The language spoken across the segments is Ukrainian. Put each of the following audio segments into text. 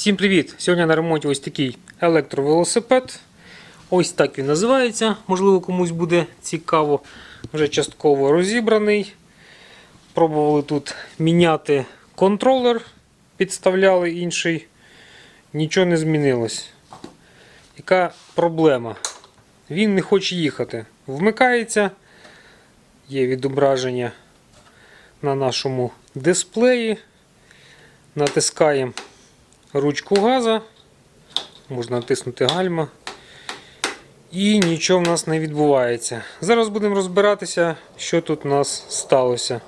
Всім привіт! Сьогодні на ремонті ось такий електровелосипед. Ось так він називається. Можливо, комусь буде цікаво. Вже частково розібраний. Пробували тут міняти контролер, підставляли інший. Нічого не змінилось. Яка проблема? Він не хоче їхати. Вмикається, є відображення на нашому дисплеї. Натискаємо ручку газа, можна натиснути гальма. І нічого в нас не відбувається. Зараз будемо розбиратися, що тут у нас сталося.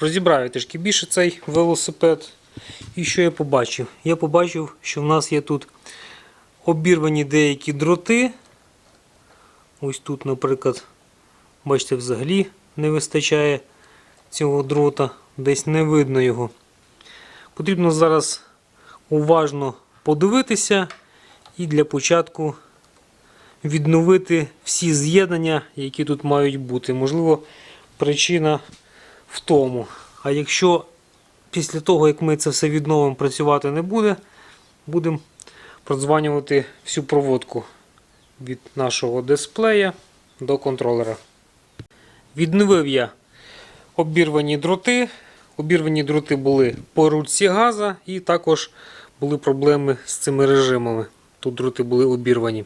Розібрав я трішки більше цей велосипед. І що я побачив? Я побачив, що в нас є тут обірвані деякі дроти. Ось тут, наприклад, бачите, взагалі не вистачає цього дрота, десь не видно його. Потрібно зараз уважно подивитися і для початку відновити всі з'єднання, які тут мають бути. Можливо, причина в тому. А якщо після того, як ми це все відновимо, працювати не буде, будемо продзванювати всю проводку від нашого дисплея до контролера. Відновив я обірвані дроти. Обірвані дроти були по ручці газа і також були проблеми з цими режимами. Тут дроти були обірвані.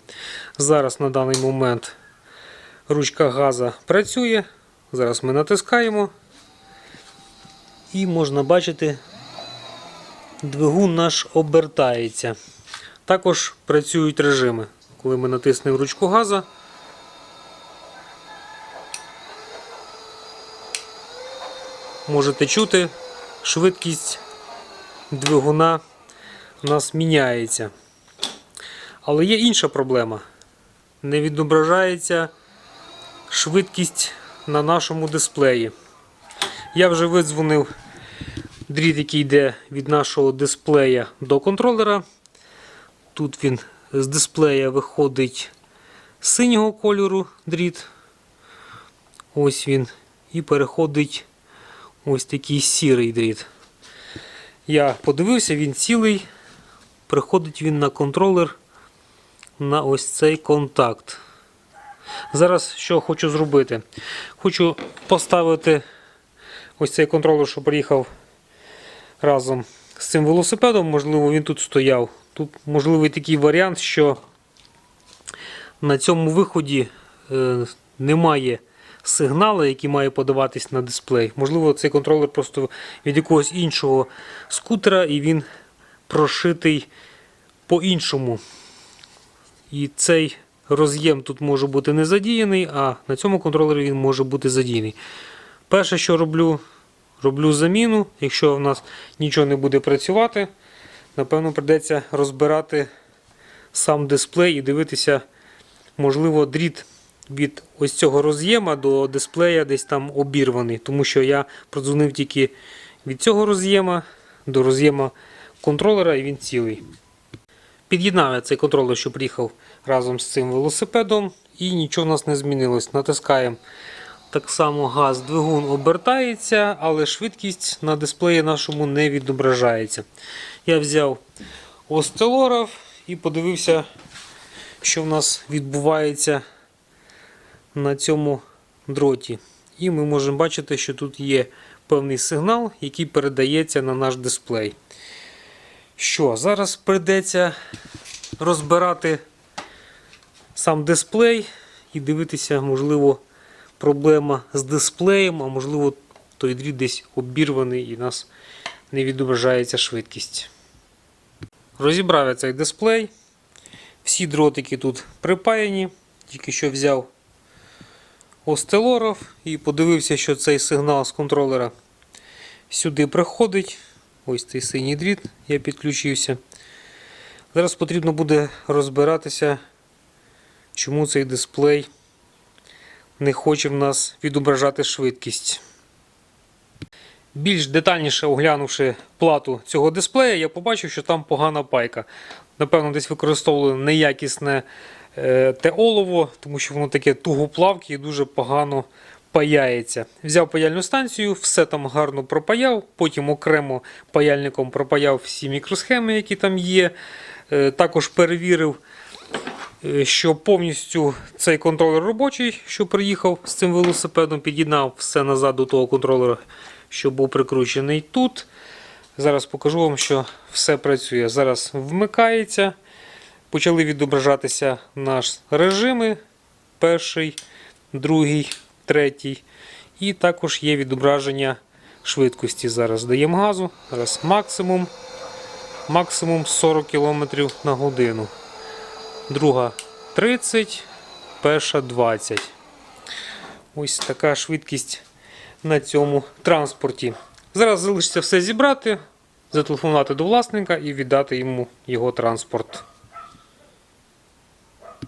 Зараз на даний момент ручка газа працює. Зараз ми натискаємо. І можна бачити, двигун наш обертається. Також працюють режими. Коли ми натиснемо ручку газа, можете чути, швидкість двигуна у нас міняється. Але є інша проблема. Не відображається швидкість на нашому дисплеї. Я вже видзвонив дріт, який йде від нашого дисплея до контролера. Тут він з дисплея виходить синього кольору дріт. Ось він. І переходить ось такий сірий дріт. Я подивився, він цілий. Приходить він на контролер на ось цей контакт. Зараз що хочу зробити? Хочу поставити ось цей контролер, що приїхав разом з цим велосипедом. Можливо, він тут стояв. Тут можливий такий варіант, що на цьому виході е, немає сигналу, який має подаватись на дисплей. Можливо, цей контролер просто від якогось іншого скутера і він прошитий по-іншому. І цей роз'єм тут може бути не задіяний, а на цьому контролері він може бути задіяний. Перше, що роблю, роблю заміну. Якщо в нас нічого не буде працювати, напевно, прийдеться розбирати сам дисплей і дивитися, можливо, дріт від ось цього роз'єма до дисплея десь там обірваний. Тому що я продзвонив тільки від цього роз'єма до роз'єма контролера і він цілий. Під'єднав я цей контролер, що приїхав разом з цим велосипедом, і нічого в нас не змінилось. Натискаємо так само газ, двигун обертається, але швидкість на дисплеї нашому не відображається. Я взяв остелоров і подивився, що в нас відбувається на цьому дроті. І ми можемо бачити, що тут є певний сигнал, який передається на наш дисплей. Що, зараз прийдеться розбирати сам дисплей і дивитися, можливо, проблема з дисплеєм, а можливо, той дріт десь обірваний і нас не відображається швидкість. Розібрав я цей дисплей. Всі дротики тут припаяні, тільки що взяв остелоров і подивився, що цей сигнал з контролера сюди приходить. Ось цей синій дріт, я підключився. Зараз потрібно буде розбиратися, чому цей дисплей не хоче в нас відображати швидкість. Більш детальніше оглянувши плату цього дисплея, я побачив, що там погана пайка. Напевно, десь використовували неякісне те олово, тому що воно таке тугоплавке і дуже погано паяється. Взяв паяльну станцію, все там гарно пропаяв, потім окремо паяльником пропаяв всі мікросхеми, які там є. Е, Також перевірив, е, що повністю цей контролер робочий, що приїхав з цим велосипедом, під'єднав все назад до того контролера, що був прикручений тут. Зараз покажу вам, що все працює. Зараз вмикається. Почали відображатися наші режими. Перший, другий, третій. І також є відображення швидкості. Зараз даємо газу. Зараз максимум. Максимум 40 км на годину. Друга 30, перша 20. Ось така швидкість на цьому транспорті. Зараз залишиться все зібрати, зателефонувати до власника і віддати йому його транспорт.